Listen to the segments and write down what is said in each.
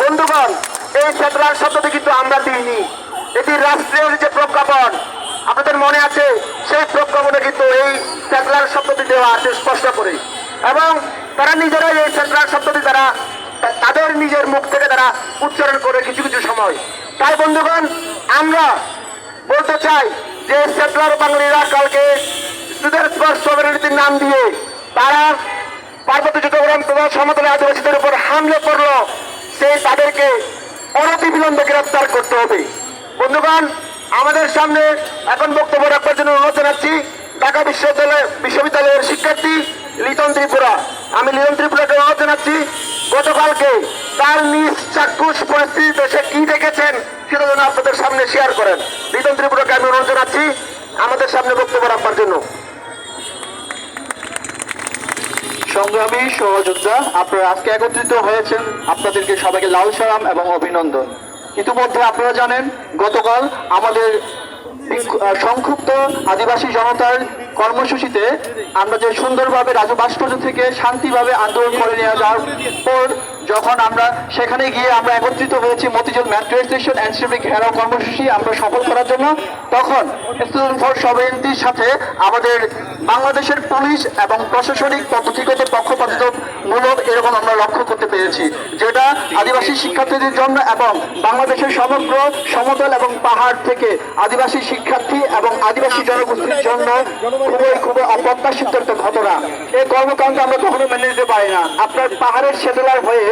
বন্ধুগণ, এই সেতলার শব্দটি কিন্তু আমরা দিইনি। এটি রাষ্ট্রের যে প্রজ্ঞাপন, আপনাদের মনে আছে, সেই প্রজ্ঞাপনে কিন্তু এই সেতলার শব্দটি দেওয়া আছে স্পষ্ট করে। এবং তারা নিজেরাই এই সেতলার শব্দটি তারা তাদের নিজের মুখ থেকে তারা উচ্চারণ করে কিছু কিছু সময়। তাই বন্ধুগণ, আমরা বলতে চাই যে সেটলার বাঙালিরা কালকে স্টুডেন্ট ফার্স্ট সভারেটির নাম দিয়ে তারা পার্বত্য চট্টগ্রাম প্রধান সমতলে আদিবাসীদের উপর হামলা পড়ল সেই তাদেরকে অনতি বিলম্বে গ্রেপ্তার করতে হবে। বন্ধুগণ, আমাদের সামনে এখন বক্তব্য রাখবার জন্য অনুরোধ জানাচ্ছি, ঢাকা বিশ্ববিদ্যালয় বিশ্ববিদ্যালয়ের শিক্ষার্থী লিটন ত্রিপুরা। আমি লিটন ত্রিপুরাকে অনুরোধ জানাচ্ছি, গতকালকে তার নিজ চাক্ষুষ পরিস্থিতিতে সে কি দেখেছেন সেটা যেন আপনাদের সামনে শেয়ার করেন। লিটন ত্রিপুরাকে আমি অনুরোধ জানাচ্ছি, আমাদের সামনে বক্তব্য রাখবার জন্য। সংগ্রামী সহযোদ্ধা, আপনারা আজকে একত্রিত হয়েছেন। আপনাদেরকে সবাইকে লাল সালাম এবং অভিনন্দন। ইতিমধ্যে আপনারা জানেন, গতকাল আমাদের সংক্ষুব্ধ আদিবাসী জনতার কর্মসূচিতে আমরা যে সুন্দরভাবে রাজু ভাস্কর্য থেকে শান্তিভাবে আন্দোলন করে নিয়ে যাওয়ার পর যখন আমরা সেখানে গিয়ে আমরা একত্রিত হয়েছি মতিঝিল মেট্রো স্টেশন এনসিপি ঘেরাও কর্মসূচি আমরা সফল করার জন্য, তখন স্টুডেন্ট ফর সভেন্টির সাথে আমাদের বাংলাদেশের পুলিশ এবং প্রশাসনিক পদ্ধতিগত পক্ষপাতিত্বমূলক এরকম আমরা লক্ষ্য করতে পেরেছি, যেটা আদিবাসী শিক্ষার্থীদের জন্য এবং বাংলাদেশের সমগ্র সমতল এবং পাহাড় থেকে আদিবাসী শিক্ষার্থী এবং আদিবাসী জনগোষ্ঠীর জন্য খুবই খুবই অপ্রত্যাশিত একটা ঘটনা। এই কর্মকাণ্ড আমরা কখনো মেনে নিতে পারি না। আপনার পাহাড়ের সেটেলার হয়ে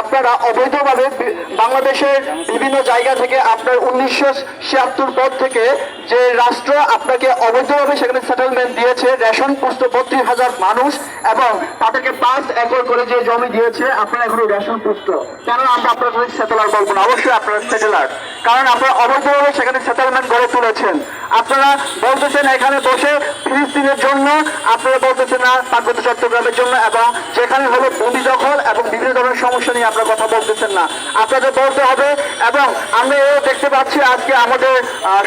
আপনারা অবৈধভাবে বাংলাদেশের বিভিন্ন জায়গা থেকে আপনার উনিশশো ছিয়াত্তর পর থেকে যে রাষ্ট্র আপনাকে অবৈধভাবে সেখানে সেটেলমেন্ট দিয়েছে, রেশন পুষ্ট বত্রিশ হাজার মানুষ এবং তাদেরকে পাঁচ একর করে যে জমি দিয়েছে আপনারা এখনও রেশন পুষ্ট। কেন আমরা আপনার কাছে সেটেলার বলব না। অবশ্যই আপনারা সেটেলার কারণ আপনারা অবৈধভাবে সেখানে সেটেলমেন্ট গড়ে তুলেছেন। আপনারা বলতেছেন এখানে বসে ফিলিস্তিনের জন্য আপনারা বলতেছেন না, পার্বত্য চট্টগ্রামের জন্য, এবং যেখানে হলো ভূমি দখল এবং বিভিন্ন ধরনের সমস্যা নিয়ে আপনারা কথা বলতেছেন না। আপনাদের বলতে হবে, এবং আমরা এও দেখতে পাচ্ছি আজকে আমাদের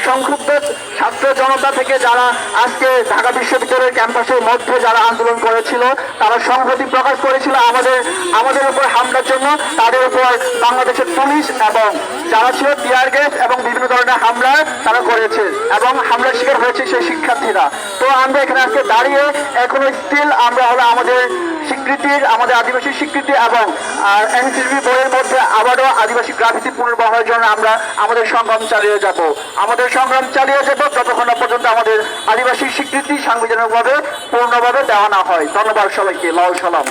সংক্ষুব্ধ ছাত্র জনতা থেকে যারা আজকে ঢাকা বিশ্ববিদ্যালয়ের ক্যাম্পাসের মধ্যে যারা আন্দোলন করেছিল, তারা সংহতি প্রকাশ করেছিল আমাদের আমাদের উপর হামলার জন্য, তাদের উপর বাংলাদেশের পুলিশ এবং যারা ছিল টিয়ার গ্যাস এবং বিভিন্ন ধরনের হামলা তারা করেছে এবং হামলার শিকার হয়েছে সেই শিক্ষার্থীরা। তো আমরা এখানে আজকে দাঁড়িয়ে এখনও স্টিল আমরা হলো আমাদের স্বীকৃতির, আমাদের আদিবাসী স্বীকৃতি এবং এনসিবি বইয়ের মধ্যে আবারও আদিবাসী গ্রাফিতি পুনর্বহারের জন্য আমরা আমাদের সংগ্রাম চালিয়ে যাব। আমাদের সংগ্রাম চালিয়ে যাব যতক্ষণ পর্যন্ত আমাদের আদিবাসী স্বীকৃতি সাংবিধানিকভাবে পূর্ণভাবে দেওয়া না হয়। ধন্যবাদ সবাইকে। লাল সালাম।